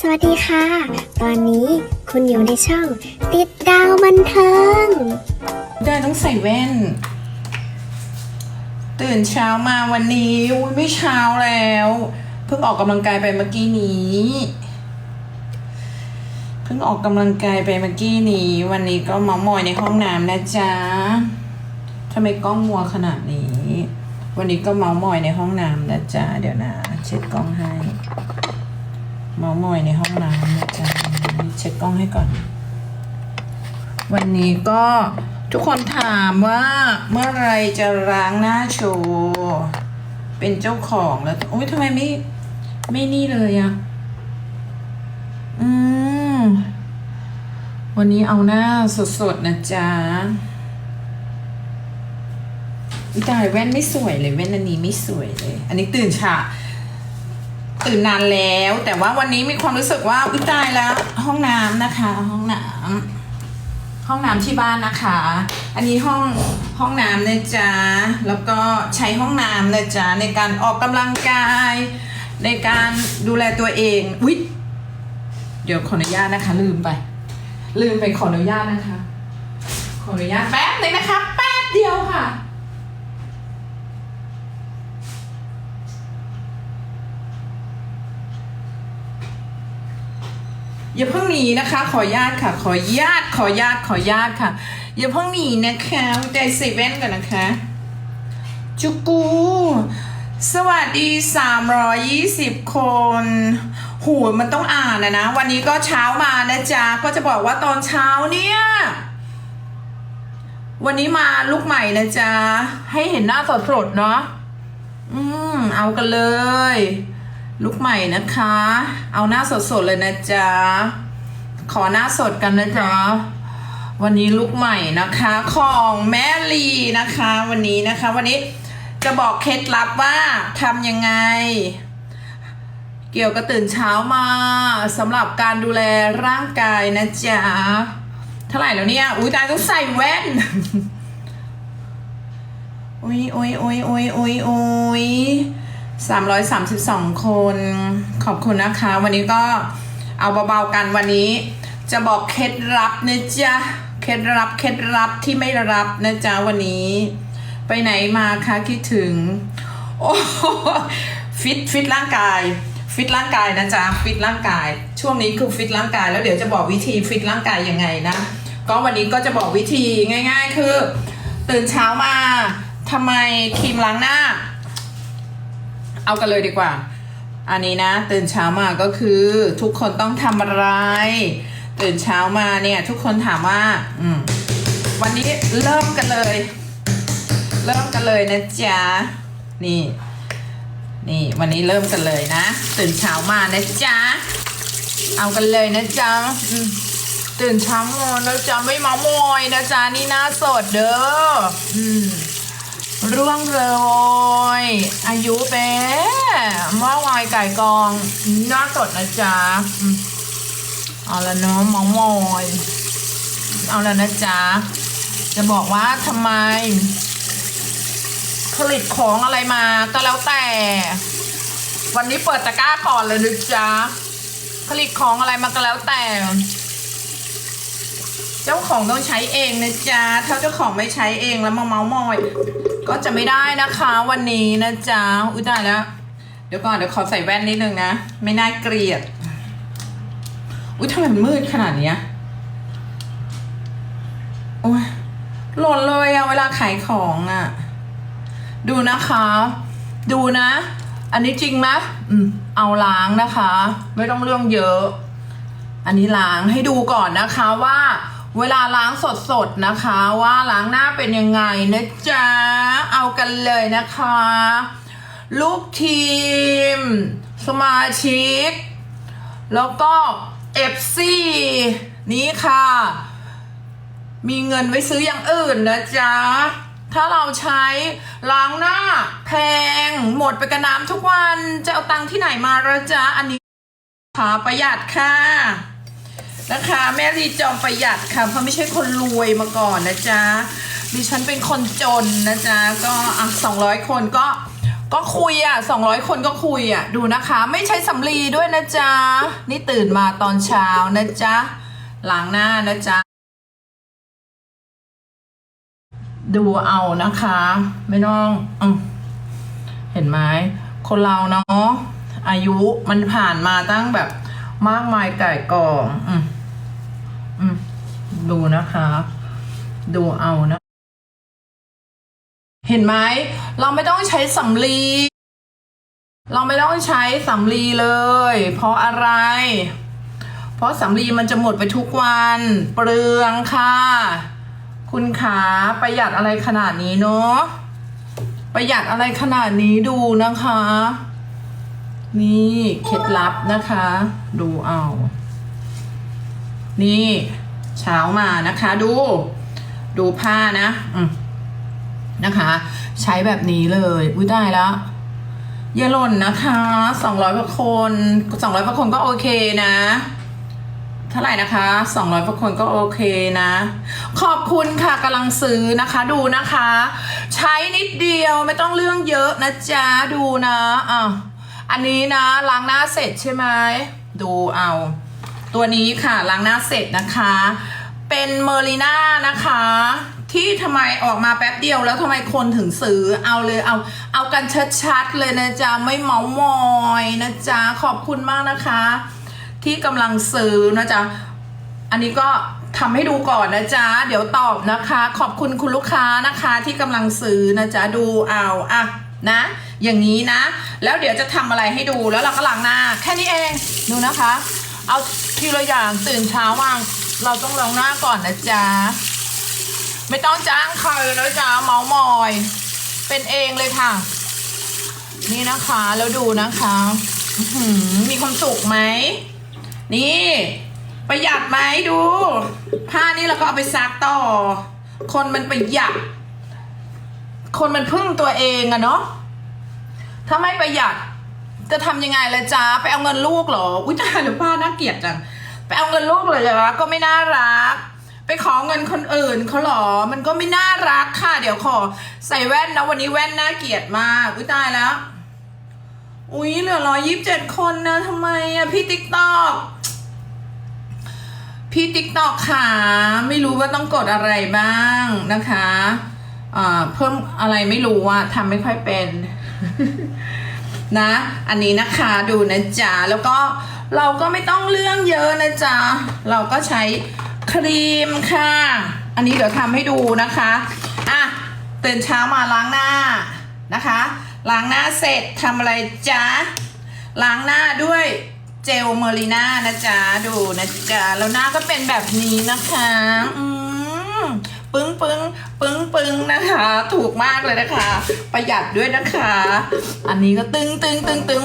สวัสดีค่ะ ตอนนี้คุณอยู่ในช่อง ติดดาวบันเทิงได้ต้องใส่แว่น ตื่นเช้ามาวันนี้อุ้ยไม่เช้าแล้ว เพิ่งออกกำลังกายไปเมื่อกี้นี้ เพิ่งออกกำลังกายไปเมื่อกี้นี้ วันนี้ก็มามอยในห้องน้ำนะจ๊ะทำไมกล้องมัวขนาดนี้ วันนี้ก็เมามอยในห้องน้ำนะจ๊ะ เดี๋ยวนะ เช็ดกล้องให้ เมามอยในห้องน้ำนะจ๊ะเช็ดกล้องให้ก่อน วันนี้ก็ทุกคนถามว่าเมื่อไรจะล้างหน้าโชว์เป็นเจ้าของแล้วโอ๊ยทำไมไม่ไม่นี่เลยอะอืมวันนี้เอาหน้าสดๆนะจ๊ะอุ๊ยตายแว่นไม่สวยเลยแว่นอันนี้ไม่สวยเลย อันนี้ตื่นฉา ตื่นนานแล้ว แต่ว่าวันนี้มีความรู้สึกว่าอุ้ยตายแล้ว ห้องน้ำนะคะ ห้องน้ำห้องน้ำที่บ้านนะคะ อันนี้ห้องห้องน้ำนะจ๊ะแล้วก็ใช้ห้องน้ำนะจ๊ะในการออกกำลังกาย ในการดูแลตัวเองอุ๊ยเดี๋ยวขออนุญาตนะคะ ลืมไป ลืมไปขออนุญาตนะคะ ขออนุญาตแป๊บหนึงนะคะ แป๊บเดียวค่ะ อย่าเพิ่งหนีนะคะ ขอญาตค่ะ ขอญาตขอญาตขอญาตค่ะ อย่าเพิ่งหนีนะคะใจเซเว่นก่อนนะคะ จุกู สวัสดี 320 คนหูมันต้องอ่านนะนะ วันนี้ก็เช้ามานะจ๊ะ ก็จะบอกว่าตอนเช้าเนี่ยวันนี้มาลูกใหม่นะจ๊ะ ให้เห็นหน้าสดๆเนาะ อืม เอากันเลย ลูกใหม่นะคะ เอาหน้าสดๆเลยนะจ๊ะ ขอหน้าสดกันนะจ๊ะ วันนี้ลูกใหม่นะคะของแม่ลีนะคะ วันนี้นะคะ วันนี้จะบอกเคล็ดลับว่าทำยังไง เกี่ยวกับตื่นเช้ามาสำหรับการดูแลร่างกายนะจ๊ะ เท่าไหร่แล้วเนี่ย อุ้ยตายต้องใส่แว่น อุ้ยอุ้ยอุ้ยอุ้ยอุ้ยอุ้ย สามร้อยสามสิบสองคน ขอบคุณนะคะ วันนี้ก็เอาเบาๆกันวันนี้ จะบอกเคล็ดลับนะจ๊ะเคล็ดลับเคล็ดลับที่ไม่รับนะจ๊ะวันนี้ ไปไหนมาคะคิดถึง โอ้ฟิตฟิตร่างกายฟิตร่างกายนะจ๊ะฟิตร่างกาย ช่วงนี้คือฟิตร่างกาย แล้วเดี๋ยวจะบอกวิธีฟิตร่างกายยังไงนะ ก็วันนี้ก็จะบอกวิธีง่าย ๆ คือ ตื่นเช้ามาทำไมครีมล้างหน้า เอากันเลยดีกว่า อันนี้นะ ตื่นเช้ามาก็คือทุกคนต้องทำอะไร ตื่นเช้ามาเนี่ย ทุกคนถามว่า อืมวันนี้เริ่มกันเลย เริ่มกันเลยนะจ๊ะนี่ นี่วันนี้เริ่มกันเลยนะ ตื่นเช้ามานะจ๊ะเอากันเลยนะจ๊ะตื่นเช้ามานะจ๊ะไม่มามอยนะจ๊ะนี่หน้าสดเด้ออืม ร่วงเลย อายุเป๊ะหม้อวายไก่กองหน้าสดนะจ๊ะเอาละเนาะเมามอยเอาแล้วนะจ๊ะจะบอกว่าทำไม ผลิตของอะไรมาก็แล้วแต่ วันนี้เปิดตะกร้าก่อนเลยนะจ๊ะผลิตของอะไรมาก็แล้วแต่ เจ้าของต้องใช้เองนะจ๊ะ ถ้าเจ้าของไม่ใช้เองแล้วมาเมาส์มอย ก็จะไม่ได้นะคะวันนี้นะจ๊ะ อุ้ยตายแล้ว เดี๋ยวก่อนเดี๋ยวขอใส่แว่นนิดนึงนะ ไม่น่าเกลียด อุ้ยทำไมมันมืดขนาดนี้โอ้ยหล่นเลยอะเวลาขายของอะดูนะคะ ดูนะ อันนี้จริงไหมอืมเอาล้างนะคะ ไม่ต้องเรื่องเยอะ อันนี้ล้างให้ดูก่อนนะคะว่า เวลาล้างสดๆนะคะ ว่าล้างหน้าเป็นยังไงนะจ๊ะ เอากันเลยนะคะ ลูกทีม สมาชิก แล้วก็เอฟซีนี้ค่ะ มีเงินไว้ซื้ออย่างอื่นนะจ๊ะ ถ้าเราใช้ล้างหน้าแพง หมดไปกับน้ำทุกวัน จะเอาตังค์ที่ไหนมาละจ๊ะ อันนี้ขาประหยัดค่ะ นะคะ แม่รีจอมประหยัดค่ะเพราะไม่ใช่คนรวยมาก่อนนะจ๊ะดิฉันเป็นคนจนนะจ๊ะก็อะสองร้อยคนก็ก็คุยอะสองร้อยคนก็คุยอะ ดูนะคะ ไม่ใช้สำลีด้วยนะจ๊ะ นี่ตื่นมาตอนเช้านะจ๊ะล้างหน้านะจ๊ะ ดูเอานะคะ ไม่ต้องอเห็นไหมคนเราเนาะอายุมันผ่านมาตั้งแบบมากมายไก่กอง อืม อืมดูนะคะ ดูเอานะ เห็นไหม เราไม่ต้องใช้สำลี เราไม่ต้องใช้สำลีเลย เพราะอะไร เพราะสำลีมันจะหมดไปทุกวัน เปลืองค่ะ คุณขาประหยัดอะไรขนาดนี้เนาะ ประหยัดอะไรขนาดนี้ดูนะคะ นี่เคล็ดลับนะคะ ดูเอา นี่ เช้ามานะคะ ดู ดูผ้านะนะคะ ใช้แบบนี้เลยอุ้ยได้แล้วอย่าหล่นนะคะสองร้อยกว่าคนสองร้อยกว่าคนก็โอเคนะเท่าไหร่นะคะสองร้อยกว่าคนก็โอเคนะ ขอบคุณค่ะกำลังซื้อนะคะดูนะคะ ใช้นิดเดียวไม่ต้องเรื่องเยอะนะจ๊ะดูนะอะอันนี้นะล้างหน้าเสร็จใช่ไหมดูเอา ตัวนี้ค่ะล้างหน้าเสร็จนะคะ เป็นเมอริน่านะคะ ที่ทำไมออกมาแป๊บเดียวแล้วทำไมคนถึงซื้อเอาเลยเอาเอากันชัดๆเลยนะจ๊ะ ไม่เมามอยนะจ๊ะ ขอบคุณมากนะคะ ที่กำลังซื้อนะจ๊ะ อันนี้ก็ทำให้ดูก่อนนะจ๊ะ เดี๋ยวตอบนะคะ ขอบคุณคุณลูกค้านะคะที่กำลังซื้อนะจ๊ะ ดูเอาอะนะ อย่างนี้นะ แล้วเดี๋ยวจะทำอะไรให้ดูแล้วเราก็ล้างหน้า แค่นี้เองดูนะคะ เอาทีละอย่างตื่นเช้ามาเราต้องล้างหน้าก่อนนะจ๊ะ ไม่ต้องจ้างใครนะจ๊ะเมามอย เป็นเองเลยค่ะ นี่นะคะแล้วดูนะคะมีความสุขไหม นี่ ประหยัดไหมดู ผ้านี่เราก็เอาไปซักต่อ คนมันประหยัด คนมันพึ่งตัวเองอะเนาะถ้าไม่ประหยัด จะทำยังไงละจ๊ะไปเอาเงินลูกเหรอ อุ้ยตายหรือป้าน่าเกลียดจัง ไปเอาเงินลูกเลยเหรอก็ไม่น่ารัก ไปขอเงินคนอื่นเขาเหรอ มันก็ไม่น่ารักค่ะ เดี๋ยวขอ ใส่แว่นนะวันนี้แว่นน่าเกลียดมาก อุ้ยตายแล้ว อุ้ยเหลือร้อยยี่สิบเจ็ดคนนะทำไมอะพี่ติ๊กตอกพี่ติ๊กตอกค่ะไม่รู้ว่าต้องกดอะไรบ้างนะคะอ่าเพิ่มอะไรไม่รู้อะทำไม่ค่อยเป็น นะ อันนี้นะคะดูนะจ๊ะแล้วก็เราก็ไม่ต้องเรื่องเยอะนะจ๊ะเราก็ใช้ครีมค่ะ อันนี้เดี๋ยวทำให้ดูนะคะอะตื่นเช้ามาล้างหน้านะคะล้างหน้าเสร็จทำอะไรจ๊ะล้างหน้าด้วยเจลเมอริน่านะจ๊ะดูนะจ๊ะแล้วหน้าก็เป็นแบบนี้นะคะอืม ปึ้งปึ้งปึ้งปึ้งนะคะ ถูกมากเลยนะคะ ประหยัดด้วยนะคะ อันนี้ก็ตึงตึงตึงตึง